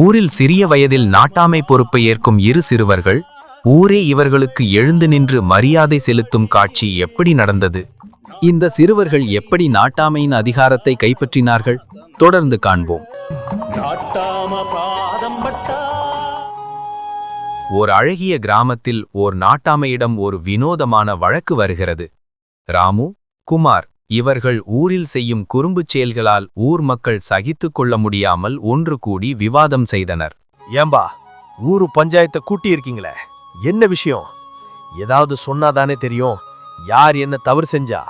ஊரில் சிறிய வயதில் நாட்டாமை பொறுப்பை ஏற்கும் இரு சிறுவர்கள் ஊரே இவர்களுக்கு எழுந்து நின்று மரியாதை செலுத்தும் காட்சி எப்படி நடந்தது? இந்த சிறுவர்கள் எப்படி நாட்டாமையின் அதிகாரத்தை கைப்பற்றினார்கள்? தொடர்ந்து காண்போம். ஓர் அழகிய கிராமத்தில் ஓர் நாட்டாமையிடம் ஒரு வினோதமான வழக்கு வருகிறது. ராமு குமார் இவர்கள் ஊரில் செய்யும் குறும்புச் செயல்களால் ஊர் மக்கள் சகித்துக் கொள்ள முடியாமல் ஒன்று கூடி விவாதம் செய்தனர். ஏம்பா ஊரு பஞ்சாயத்தை கூட்டி இருக்கீங்களே என்ன விஷயம்? ஏதாவது சொன்னாதானே தெரியும். யார் என்ன தவறு செஞ்சா?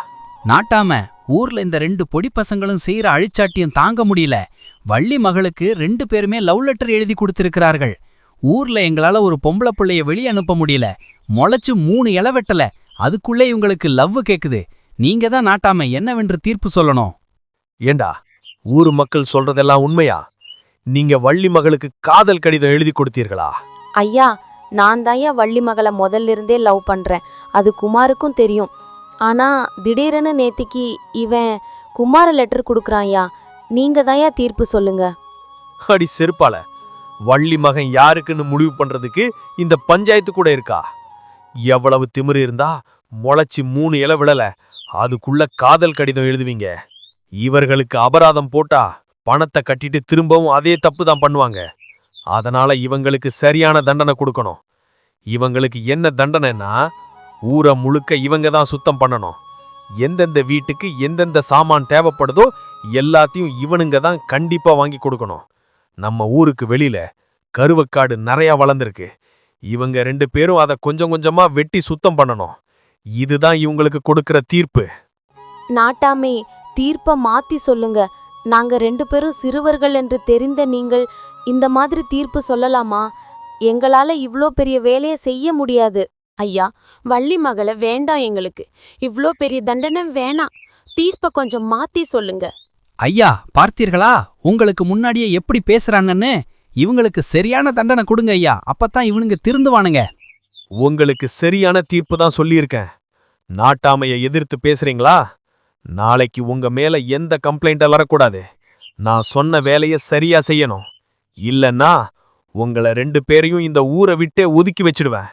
நாட்டாம ஊர்ல இந்த ரெண்டு பொடி பசங்களும் செய்யற அழிச்சாட்டியம் தாங்க முடியல. வள்ளி மகளுக்கு ரெண்டு பேருமே லவ் லெட்டர் எழுதி கொடுத்திருக்கிறார்கள். ஊர்ல எங்களால ஒரு பொம்பளை பிள்ளைய வெளியே அனுப்ப முடியல. முளைச்சு மூணு இலை வெட்டல. அதுக்குள்ளே இவங்களுக்கு லவ் கேக்குது. நீங்க தான் நாட்டாம என்னவென்று தீர்ப்பு சொல்லணும்? ஏண்டா ஊரு மக்கள் சொல்றதெல்லாம் உண்மையா? நீங்க வள்ளி மகளுக்கு காதல் கடிதம் எழுதி கொடுத்தீர்களா? ஐயா நான் தான்யா வள்ளி மகளை முதல்ல இருந்தே லவ் பண்றேன். அது குமாருக்கும் தெரியும். ஆனா திடீர்னு நேத்திக்கு இவன் குமார லெட்டர் கொடுக்குறான்யா நீங்க தான்யா தீர்ப்பு சொல்லுங்க. அடி செருப்பால வள்ளி மகன் யாருக்குன்னு முடிவு பண்றதுக்கு இந்த பஞ்சாயத்து கூட இருக்கா? எவ்வளவு திமிரு இருந்தா முளைச்சி மூணு இலை விழல அதுக்குள்ள காதல் கடிதம் எழுதுவீங்க. இவர்களுக்கு அபராதம் போட்டா பணத்தை கட்டிட்டு திரும்பவும் அதே தப்பு தான் பண்ணுவாங்க. அதனால இவங்களுக்கு சரியான தண்டனை கொடுக்கணும். இவங்களுக்கு என்ன தண்டனைன்னா ஊரை முழுக்க இவங்க தான் சுத்தம் பண்ணணும். எந்தெந்த வீட்டுக்கு எந்தெந்த சாமான் தேவைப்படுதோ எல்லாத்தையும் இவனுங்க தான் கண்டிப்பா வாங்கி கொடுக்கணும். நம்ம ஊருக்கு வெளியில கருவக்காடு நிறையா வளர்ந்துருக்கு. இவங்க ரெண்டு பேரும் அதை கொஞ்சம் கொஞ்சமா வெட்டி சுத்தம் பண்ணணும். இதுதான் இவங்களுக்கு கொடுக்கிற தீர்ப்பு. நாட்டாமை தீர்ப்பை மாத்தி சொல்லுங்க. நாங்க ரெண்டு பேரும் சிறுவர்கள் என்று தெரிந்த நீங்கள் இந்த மாதிரி தீர்ப்பு சொல்லலாமா? எங்களால இவ்ளோ பெரிய வேலையை செய்ய முடியாது. ஐயா வள்ளி மகளை வேண்டாம் எங்களுக்கு. இவ்ளோ பெரிய தண்டனை வேணாம். தீர்ப்ப கொஞ்சம் மாத்தி சொல்லுங்க. ஐயா பார்த்தீர்களா? உங்களுக்கு முன்னாடியே எப்படி பேசுறாங்கன்னு? இவங்களுக்கு சரியான தண்டனை கொடுங்க ஐயா. அப்பதான் இவனுங்க திருந்துவானுங்க. உங்களுக்கு சரியான தீர்ப்பு தான் சொல்லியிருக்கேன். நாட்டாமைய எதிர்த்து பேசுறீங்களா? நாளைக்கு உங்க மேல எந்த கம்ப்ளைண்ட் வரக்கூடாது. நான் சொன்ன வேலைய சரியா செய்யணும். இல்லன்னா உங்கள ரெண்டு பேரையும் இந்த ஊரை விட்டே ஒதுக்கி வச்சிடுவேன்.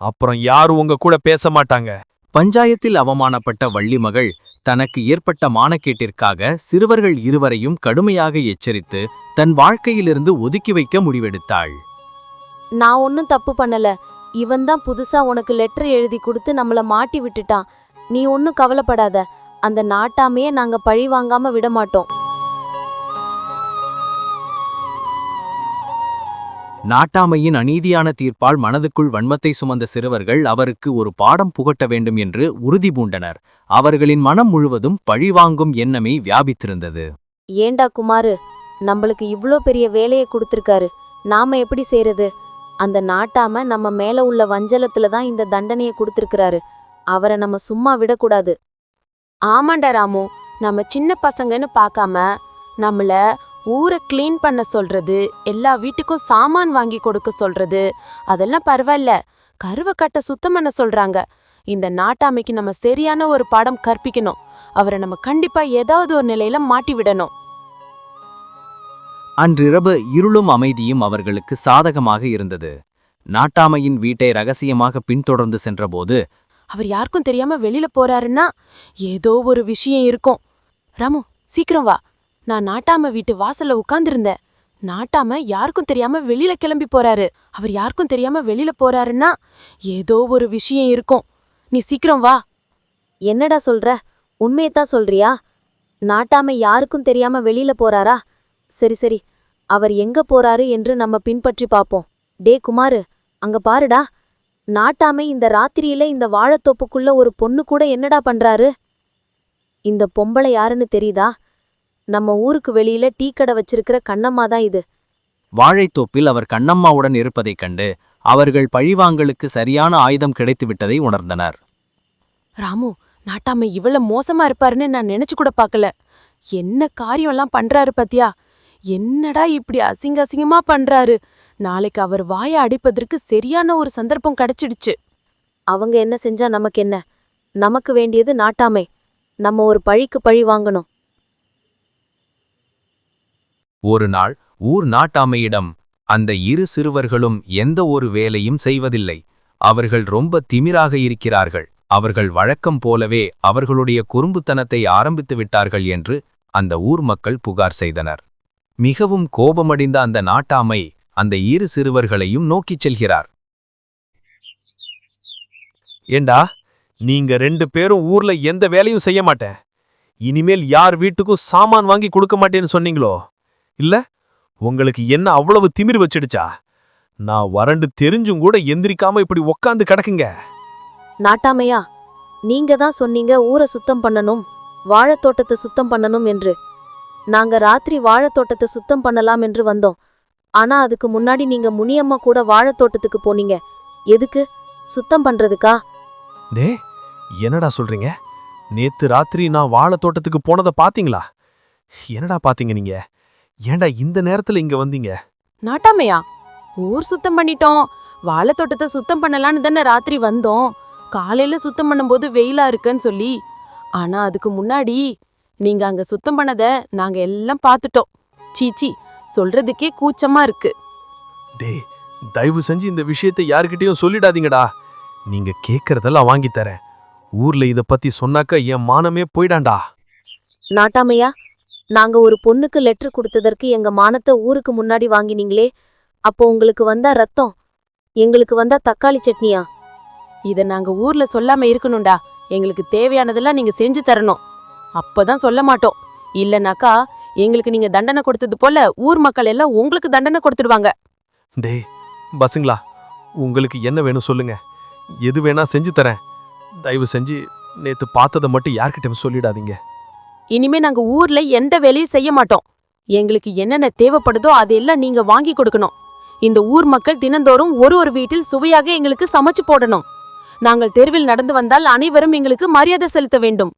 அப்புறம் யாரும் உங்க கூட பேச மாட்டாங்க. பஞ்சாயத்தில் அவமானப்பட்ட வள்ளிமகள் தனக்கு ஏற்பட்ட மானக்கேட்டிற்காக சிறுவர்கள் இருவரையும் கடுமையாக எச்சரித்து தன் வாழ்க்கையிலிருந்து ஒதுக்கி வைக்க முடிவெடுத்தாள். நான் ஒன்றும் தப்பு பண்ணல. இவன் தான் புதுசா உனக்கு லெட்டர் எழுதி கொடுத்து நம்மள மாட்டி விட்டுட்டான். நீ ஒன்றும் கவலைப்படாத. அந்த நாட்டாமையே நாங்க பழி வாங்காம விட மாட்டோம். நாட்டாமையின் அநீதியான தீர்ப்பால் மனதுக்குள் வன்மத்தை சுமந்த சிறுவர்கள் அவருக்கு ஒரு பாடம் புகட்ட வேண்டும் என்று உறுதி பூண்டனர். அவர்களின் மனம் முழுவதும் பழிவாங்கும் எண்ணமே வியாபித்திருந்தது. ஏண்டா குமாரு? நம்மளுக்கு இவ்ளோ பெரிய வேலையை கொடுத்துருக்காரு. நாம எப்படி செய்யறது அந்த நாட்டாம நம்ம மேல உள்ள வஞ்சலத்துல தான் இந்த தண்டனையை கொடுத்துருக்கிறாரு. அவரை நம்ம சும்மா விடக்கூடாது. ஆமாண்டா ராமு நம்ம சின்ன பசங்கன்னு பார்க்காம நம்மள ஊரை க்ளீன் பண்ண சொல்றது எல்லா வீட்டுக்கும் சாமான் வாங்கி கொடுக்க சொல்றது அதெல்லாம் பரவாயில்ல. கருவை கட்ட சுத்தம் பண்ண சொல்றாங்க. இந்த நாட்டாமைக்கு நம்ம சரியான ஒரு பாடம் கற்பிக்கணும். அவரை நம்ம கண்டிப்பா ஏதாவது ஒரு நிலையில மாட்டி விடணும். அன்றிரவு இருளும் அமைதியும் அவர்களுக்கு சாதகமாக இருந்தது. நாட்டாமையின் வீட்டை ரகசியமாக பின்தொடர்ந்து சென்றபோது அவர் யாருக்கும் தெரியாம வெளியில போறாருன்னா ஏதோ ஒரு விஷயம் இருக்கும். ராமு சீக்கிரம் வா. நான் நாட்டாம வீட்டு வாசல்ல உட்கார்ந்திருந்தேன். நாட்டாம யாருக்கும் தெரியாம வெளியில கிளம்பி போறாரு. அவர் யாருக்கும் தெரியாம வெளியில போறாருன்னா ஏதோ ஒரு விஷயம் இருக்கும். நீ சீக்கிரம் வா. என்னடா சொல்ற? உண்மையத்தான் சொல்றியா? நாட்டாம யாருக்கும் தெரியாம வெளியில போறாரா? சரி சரி. அவர் எங்க போறாரு என்று நம்ம பின்பற்றி பாப்போம் டே குமாரு அங்க பாருடா. நாட்டாமை இந்த ராத்திரியில இந்த வாழைத்தோப்புக்குள்ள ஒரு பொண்ணு கூட என்னடா பண்றாரு? இந்த பொம்பளை யாருன்னு தெரியுதா? நம்ம ஊருக்கு வெளியில டீ கடை வச்சிருக்கிற கண்ணம்மா தான் இது. வாழைத்தோப்பில் அவர் கண்ணம்மாவுடன் இருப்பதைக் கண்டு அவர்கள் பழிவாங்கலுக்கு சரியான ஆயுதம் கிடைத்துவிட்டதை உணர்ந்தனர். ராமு நாட்டாம இவ்வளவு மோசமா இருப்பாருன்னு நான் நினைச்சு கூட பார்க்கல. என்ன காரியம்லாம் பண்றாரு பாத்தியா? என்னடா இப்படி அசிங்க அசிங்கமா பண்றாரு? நாளைக்கு அவர் வாயை அடிப்பதற்கு சரியான ஒரு சந்தர்ப்பம் கிடைச்சிடுச்சு. அவங்க என்ன செஞ்சா நமக்கு என்ன? நமக்கு வேண்டியது நாட்டாமை. நம்ம ஒரு பழிக்கு பழி வாங்கணும். ஒரு நாள் ஊர் நாட்டாமையிடம் அந்த இரு சிறுவர்களும் எந்த ஒரு வேலையும் செய்வதில்லை. அவர்கள் ரொம்ப திமிராக இருக்கிறார்கள். அவர்கள் வழக்கம் போலவே அவர்களுடைய குறும்புத்தனத்தை ஆரம்பித்து விட்டார்கள் என்று அந்த ஊர் மக்கள் புகார் செய்தனர். மிகவும் கோபமடைந்த அந்த நாட்டாமை அந்த இரு சிறுவர்களையும் நோக்கிச் செல்கிறார். ஏண்டா நீங்க ரெண்டு பேரும் ஊர்ல எந்த வேலையும் செய்ய மாட்டேன். இனிமேல் யார் வீட்டுக்கும் சாமான் வாங்கி கொடுக்க மாட்டேன்னு சொன்னீங்களோ? இல்ல உங்களுக்கு என்ன அவ்வளவு திமிர் வச்சிடுச்சா? நான் வறண்டு தெரிஞ்சும் கூட எந்திரிக்காம இப்படி உக்காந்து கிடக்குங்க. நாட்டாமையா நீங்க தான் சொன்னீங்க ஊரை சுத்தம் பண்ணணும் வாழைத்தோட்டத்தை சுத்தம் பண்ணணும் என்று. நாங்க ராத்திரி வாழைத்தோட்டத்தை சுத்தம் பண்ணலாம் என்று வந்தோம். ஆனா அதுக்கு முன்னாடி நீங்க முனியம்மா கூட வாழைத்தோட்டத்துக்கு போனீங்க. எதுக்கு? சுத்தம் பண்றதுக்கா? டே என்னடா சொல்றீங்க? நேத்து ராத்திரி நான் வாழை தோட்டத்துக்கு போனதை பாத்தீங்களா? என்னடா பாத்தீங்க நீங்க? ஏன்டா இந்த நேரத்துல இங்க வந்தீங்க? நாட்டாமையா? ஊர் சுத்தம் பண்ணிட்டோம். வாழைத்தோட்டத்தை சுத்தம் பண்ணலான்னு தானே ராத்திரி வந்தோம். காலையில சுத்தம் பண்ணும்போது வெயிலா இருக்குன்னு சொல்லி. ஆனா அதுக்கு முன்னாடி நீங்க அங்க சுத்தம் பண்ணத நாங்க எல்லாம் பார்த்துட்டோம் சீச்சி சொல்றதுக்கே கூச்சமா இருக்கு. டேய் தயவு செஞ்சு இந்த விஷயத்தை யார்கிட்டயும் சொல்லிடாதீங்கடா. நீங்க கேக்குறதெல்லாம் வாங்கி தரேன். ஊர்ல இத பத்தி சொன்னாக்க என் மானமே போயிடாண்டா நாட்டாமையா நாங்க ஒரு பொண்ணுக்கு லெட்டர் கொடுத்ததற்கு எங்க மானத்தை ஊருக்கு முன்னாடி வாங்கினீங்களே அப்போ உங்களுக்கு வந்தா ரத்தம் எங்களுக்கு வந்தா தக்காளி சட்னியா? இத நாங்க ஊர்ல சொல்லாம இருக்கணும்டா. எங்களுக்கு தேவையானதெல்லாம் நீங்க செஞ்சு தரணும். அப்பதான் சொல்ல மாட்டோம். இல்லனாக்கா எங்களுக்கு நீங்க தண்டனை கொடுத்தது போல ஊர் மக்கள் எல்லாம் உங்களுக்கு தண்டனை கொடுத்துடுவாங்க. டேய் பசங்களா உங்களுக்கு என்ன வேணும் சொல்லுங்க. எது வேணா செஞ்சு தரேன். தயவு செஞ்சு நேத்து பார்த்ததை மட்டும் யார்கிட்டயும் சொல்லிடாதீங்க. இனிமே நாங்க ஊர்ல எந்த வேலையும் செய்ய மாட்டோம். எங்களுக்கு என்னென்ன தேவைப்படுதோ அதெல்லாம் நீங்க வாங்கி கொடுக்கணும். இந்த ஊர் மக்கள் தினந்தோறும் ஒரு ஒரு வீட்டில் சுவையாக எங்களுக்கு சமைச்சு போடணும். நாங்கள் தெருவில் நடந்து வந்தால் அனைவரும் எங்களுக்கு மரியாதை செலுத்த வேண்டும்.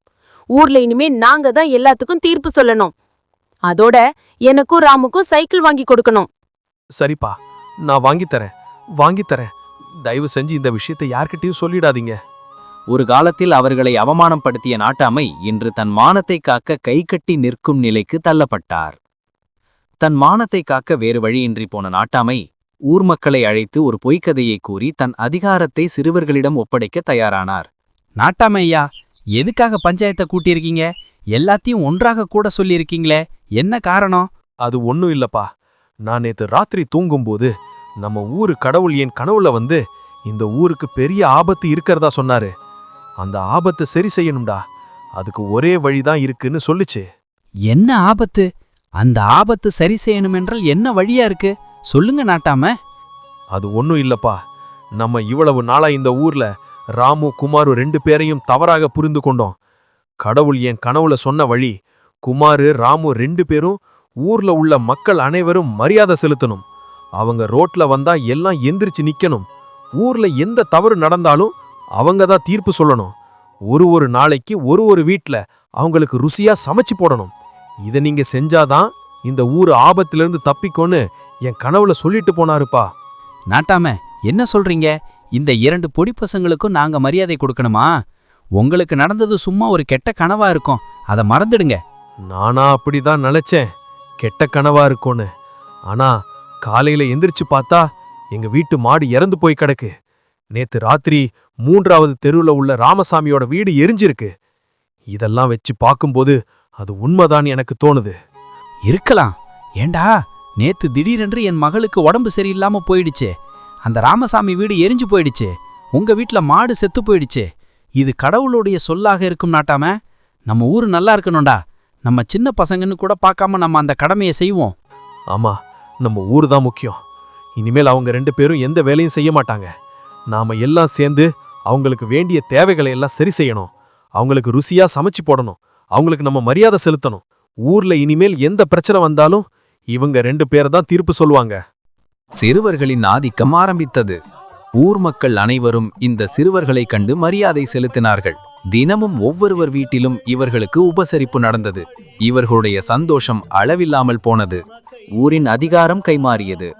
ஊர்ல இனிமே நாங்க தான் எல்லாத்துக்கும் தீர்ப்பு சொல்லணும். அதோட எனக்கும் ராமுக்கும் சைக்கிள் வாங்கி கொடுக்கணும். சரிப்பா நான் வாங்கி தரேன் வாங்கி தரேன். தயவு செஞ்சு இந்த விஷயத்தை யார்கிட்டயும் சொல்லிடாதீங்க. ஒரு காலத்தில் அவர்களை அவமானப்படுத்திய நாட்டாமை இன்று தன் மானத்தை காக்க கைகட்டி நிற்கும் நிலைக்கு தள்ளப்பட்டார். தன் மானத்தை காக்க வேறு வழியின்றி போன நாட்டாமை ஊர் மக்களை அழைத்து ஒரு பொய்க்கதையை கூறி தன் அதிகாரத்தை சிறுவர்களிடம் ஒப்படைக்க தயாரானார். நாட்டாமையா? எதுக்காக பஞ்சாயத்தை கூட்டியிருக்கீங்க? எல்லாத்தையும் ஒன்றாக கூட சொல்லியிருக்கீங்களே என்ன காரணம்? அது ஒண்ணும் இல்லப்பா. நான் நேத்து ராத்திரி தூங்கும்போது நம்ம ஊரு கடவுள் என் கனவுல வந்து இந்த ஊருக்கு பெரிய ஆபத்து இருக்கிறதா சொன்னாரு. அந்த ஆபத்தை சரி செய்யணும்டா. அதுக்கு ஒரே வழிதான் இருக்குன்னு சொல்லுச்சு. என்ன ஆபத்து? அந்த ஆபத்து சரி செய்யணுமென்றால் என்ன வழியா இருக்கு? சொல்லுங்க நாட்டாம. அது ஒண்ணும் இல்லப்பா. நம்ம இவ்வளவு நாளா இந்த ஊர்ல ராமு குமாரு ரெண்டு பேரையும் தவறாக புரிந்து கொண்டோம். கடவுள் என் கனவுல சொன்ன வழி குமாரு ராமு ரெண்டு பேரும் ஊர்ல உள்ள மக்கள் அனைவரும் மரியாதை செலுத்தணும். அவங்க ரோட்ல வந்தா எல்லாம் எந்திரிச்சு நிக்கணும். ஊர்ல எந்த தவறு நடந்தாலும் அவங்க தான் தீர்ப்பு சொல்லணும். ஒரு ஒரு நாளைக்கு ஒரு ஒரு வீட்ல அவங்களுக்கு ருசியா சமைச்சு போடணும். இதை நீங்க செஞ்சாதான் இந்த ஊர் ஆபத்திலிருந்து தப்பிக்கோன்னு என் கனவுல சொல்லிட்டு போனாருப்பா. நாட்டாம என்ன சொல்றீங்க? இந்த இரண்டு பொடி பசங்களுக்கும் நாங்க மரியாதை கொடுக்கணுமா? உங்களுக்கு நடந்தது சும்மா ஒரு கெட்ட கனவா இருக்கும். அதை மறந்துடுங்க. நானா அப்படிதான் நினைச்சேன். கெட்ட கனவா இருக்கும்னு. ஆனா காலையில எந்திரிச்சு பார்த்தா எங்க வீட்டு மாடு இறந்து போய் கிடக்கு. நேத்து ராத்திரி மூன்றாவது தெருவுல உள்ள ராமசாமியோட வீடு எரிஞ்சிருக்கு. இதெல்லாம் வச்சு பார்க்கும்போது அது உண்மைதான் எனக்கு தோணுது. இருக்கலாம். ஏண்டா? நேத்து திடீரென்று என் மகளுக்கு உடம்பு சரியில்லாம போயிடுச்சே. அந்த ராமசாமி வீடு எரிஞ்சு போயிடுச்சு. உங்க வீட்டில் மாடு செத்து போயிடுச்சு. இது கடவுளுடைய சொல்லாக இருக்கும் நாட்டாம? நம்ம ஊர் நல்லா இருக்கணும்டா. நம்ம சின்ன பசங்கன்னு கூட பார்க்காம நம்ம அந்த கடமையை செய்வோம். ஆமா நம்ம ஊர் தான் முக்கியம். இனிமேல் அவங்க ரெண்டு பேரும் எந்த வேலையும் செய்ய மாட்டாங்க. நாம எல்லாம் சேர்ந்து அவங்களுக்கு வேண்டிய தேவைகளை எல்லாம் சரி செய்யணும். அவங்களுக்கு ருசியா சமைச்சு போடணும். அவங்களுக்கு நம்ம மரியாதை செலுத்தணும். ஊர்ல இனிமேல் எந்த பிரச்சனை வந்தாலும் இவங்க ரெண்டு பேரை தான் தீர்ப்பு சொல்லுவாங்க. சிறுவர்களின் ஆதிக்கம் ஆரம்பித்தது. ஊர் மக்கள் அனைவரும் இந்த சிறுவர்களைக் கண்டு மரியாதை செலுத்தினார்கள். தினமும் ஒவ்வொருவர் வீட்டிலும் இவர்களுக்கு உபசரிப்பு நடந்தது. இவர்களுடைய சந்தோஷம் அளவில்லாமல் போனது. ஊரின் அதிகாரம் கைமாறியது.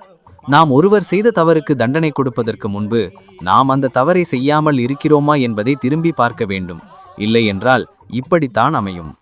நாம் ஒருவர் செய்த தவறுக்கு தண்டனை கொடுப்பதற்கு முன்பு நாம் அந்த தவறை செய்யாமல் இருக்கிறோமா என்பதை திரும்பி பார்க்க வேண்டும். இல்லை என்றால் இப்படித்தான் அமையும்.